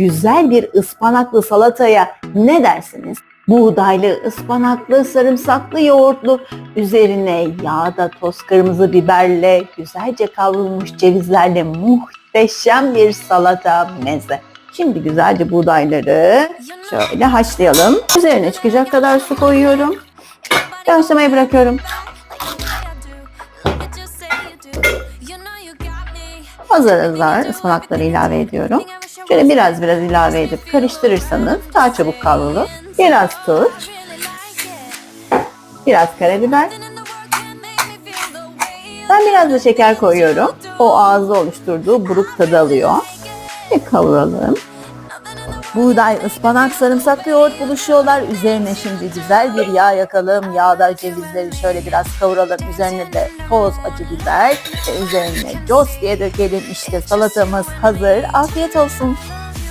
güzel bir ıspanaklı salataya ne dersiniz? Buğdaylı, ıspanaklı, sarımsaklı, yoğurtlu, üzerine yağda toz kırmızı biberle, güzelce kavrulmuş cevizlerle muhteşem bir salata meze. Şimdi güzelce buğdayları şöyle haşlayalım. Üzerine çıkacak kadar su koyuyorum. Yavaşlamaya bırakıyorum. Hazır hazır ıspanakları ilave ediyorum. Şöyle biraz biraz ilave edip karıştırırsanız daha çabuk kavrulur. Biraz tuz, biraz karabiber. Ben biraz da şeker koyuyorum. O ağızda oluşturduğu buruk tadı alıyor. Ve kavuralım. Buğday, ıspanak, sarımsaklı yoğurt buluşuyorlar. Üzerine şimdi güzel bir yağ yakalım. Yağda cevizleri şöyle biraz kavuralım. Üzerine de toz acı biber ve üzerine cos diye dökelim. İşte salatamız hazır. Afiyet olsun.